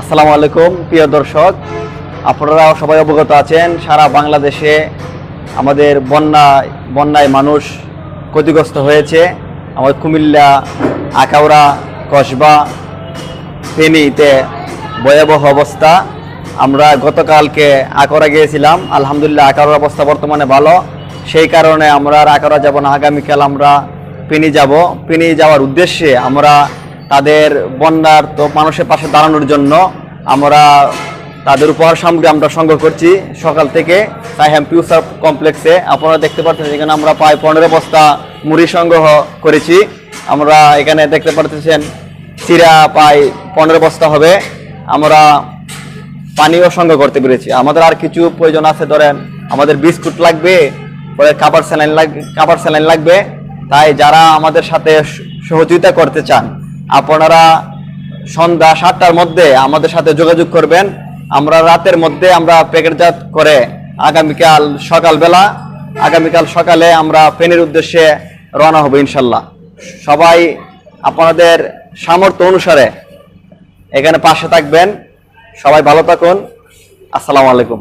আসসালামু আলাইকুম, প্রিয় দর্শক। আপনারা সবাই অবগত আছেন, সারা বাংলাদেশে আমাদের বন্যায় বন্যায় মানুষ ক্ষতিগ্রস্ত হয়েছে। আমাদের কুমিল্লা আকাউড়া কসবা, ফেনীতে ভয়াবহ অবস্থা। আমরা গতকালকে আকরা গিয়েছিলাম। আলহামদুলিল্লাহ আকারের অবস্থা বর্তমানে ভালো। সেই কারণে আমরা আর আকরা যাব না। আগামীকাল আমরা পেনি যাব। পেনি যাওয়ার উদ্দেশ্যে আমরা তাদের বন্যার তো মানুষের পাশে দাঁড়ানোর জন্য আমরা তাদের উপহার সামগ্রী আমরা সংগ্রহ করছি। সকাল থেকে সাইহাম পিউসার কমপ্লেক্সে আপনারা দেখতে পাচ্ছেন এখানে আমরা প্রায় পনেরো বস্তা মুড়ি সংগ্রহ করেছি। আমরা এখানে দেখতে পাচ্ছেন চিরা প্রায় পনেরো বস্তা হবে। আমরা পানিও সংগ্রহ করতে পেরেছি। আমাদের আর কিছু প্রয়োজন আছে ধরেন, আমাদের বিস্কুট লাগবে, পরে খাবার স্যালাইন লাগবে খাবার স্যালাইন লাগবে। তাই যারা আমাদের সাথে সহযোগিতা করতে চান আপনারা সন্ধ্যা সাতটার মধ্যে আমাদের সাথে যোগাযোগ করবেন। আমরা রাতের মধ্যে আমরা প্যাকেটজাত করে আগামীকাল সকালবেলা, আগামীকাল সকালে আমরা ফেনের উদ্দেশ্যে রওনা হব ইনশাল্লাহ। সবাই আপনাদের সামর্থ্য অনুসারে এখানে পাশে থাকবেন। সবাই ভালো থাকুন। আসসালামু আলাইকুম।